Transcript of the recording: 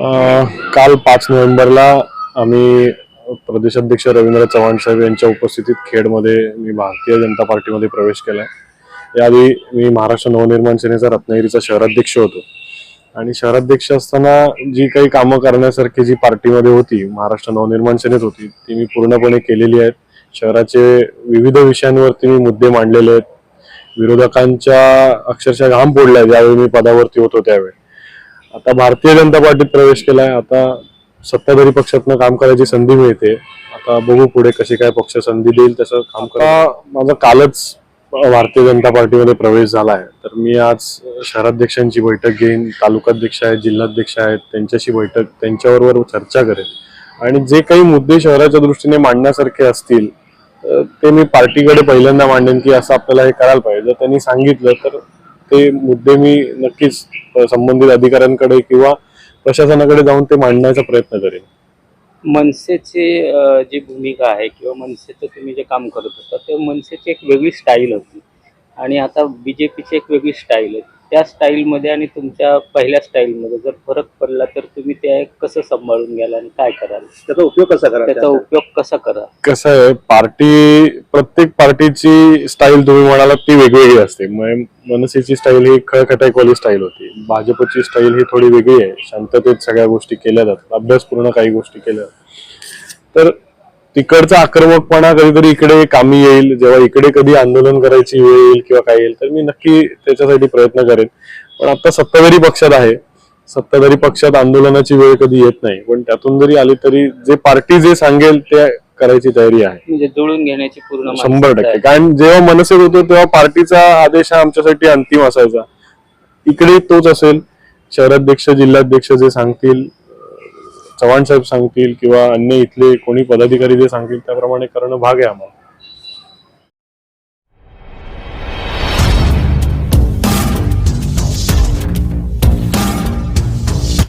काल पाच नोव्हेंबरला आम्ही प्रदेशाध्यक्ष रवींद्र चव्हाण साहेब यांच्या उपस्थितीत खेडमध्ये मी भारतीय जनता पार्टीमध्ये प्रवेश केला. याआधी मी महाराष्ट्र नवनिर्माण सेनेचा रत्नागिरीचा शहराध्यक्ष होतो. आणि शहराध्यक्ष असताना जी काही कामं करण्यासारखी जी पार्टीमध्ये होती महाराष्ट्र नवनिर्माण सेनेत होती ती मी पूर्णपणे केलेली आहेत. शहराचे विविध विषयांवरती मी मुद्दे मांडलेले आहेत. विरोधकांच्या अक्षरशः घाम फोडलाय ज्यावेळी मी पदावरती होतो त्यावेळी. आता भारतीय जनता पार्टीत प्रवेश केलाय. आता सत्ताधारी पक्षातनं काम करायची संधी मिळते. आता बघू पुढे कशी काय पक्ष संधी देईल तसं काम करा. माझा कालच भारतीय जनता पार्टीमध्ये प्रवेश झाला आहे तर मी आज शहराध्यक्षांची बैठक घेईन तालुकाध्यक्ष आहेत जिल्हाध्यक्ष आहेत त्यांच्याशी बैठक त्यांच्याबरोबर चर्चा करेन. आणि जे काही मुद्दे शहराच्या दृष्टीने मांडण्यासारखे असतील ते मी पार्टीकडे पहिल्यांदा मांडेन की असं आपल्याला हे करायला पाहिजे. जर त्यांनी सांगितलं तर ते मुद्दे मी नक्कीच संबंधित अधिकाऱ्यांकडे किंवा प्रशासनाकडे जाऊन ते मांडण्याचा प्रयत्न करेन. मनसेचे जी भूमिका आहे किंवा मनसेचं तुम्ही जे काम करत होता ते मनसेची एक वेगळी स्टाईल होती. आणि आता बीजेपीची एक वेगळी स्टाईल आहे. त्या स्टाईलमध्ये आणि तुमच्या पहिल्या स्टाईलमध्ये जर फरक पडला तर तुम्ही ते कसं सांभाळून घ्याल आणि काय कराल? त्याचा उपयोग कसा त्याचा करायचा उपयोग कसा करा? कसं आहे पार्टी प्रत्येक पार्टीची स्टाईल तुम्ही म्हणालात ती वेगवेगळी असते. म- मनसेची स्टाईल ही खळखटाईकवाली स्टाईल होती. भाजपची स्टाईल ही थोडी वेगळी आहे. शांततेत सगळ्या गोष्टी केल्या जातात. अभ्यासपूर्ण काही गोष्टी केल्या जातात. तर तिकडचा आक्रमकपणा कधीतरी इकडे कामी येईल जेव्हा इकडे कधी आंदोलन करायची वेळ येईल किंवा काय येईल तर मी नक्की त्याच्यासाठी प्रयत्न करेन. पण आता सत्ताधारी पक्षात आहे. सत्ताधारी पक्षात आंदोलनाची वेळ कधी येत नाही. पण त्यातून जरी आली तरी जे पार्टी जे सांगेल ते करायची तयारी आहे. म्हणजे जुळून घेण्याची पूर्ण शंभर टक्के. कारण जेव्हा मनसेत होतो तेव्हा पार्टीचा आदेश हा आमच्यासाठी अंतिम असायचा. इकडे तोच असेल. शहराध्यक्ष जिल्हाध्यक्ष जे सांगतील चव्हाण साहेब सांगतील किंवा अन्य इथले कोणी पदाधिकारी जे सांगतील त्याप्रमाणे करणं भाग आहे आम्हाला.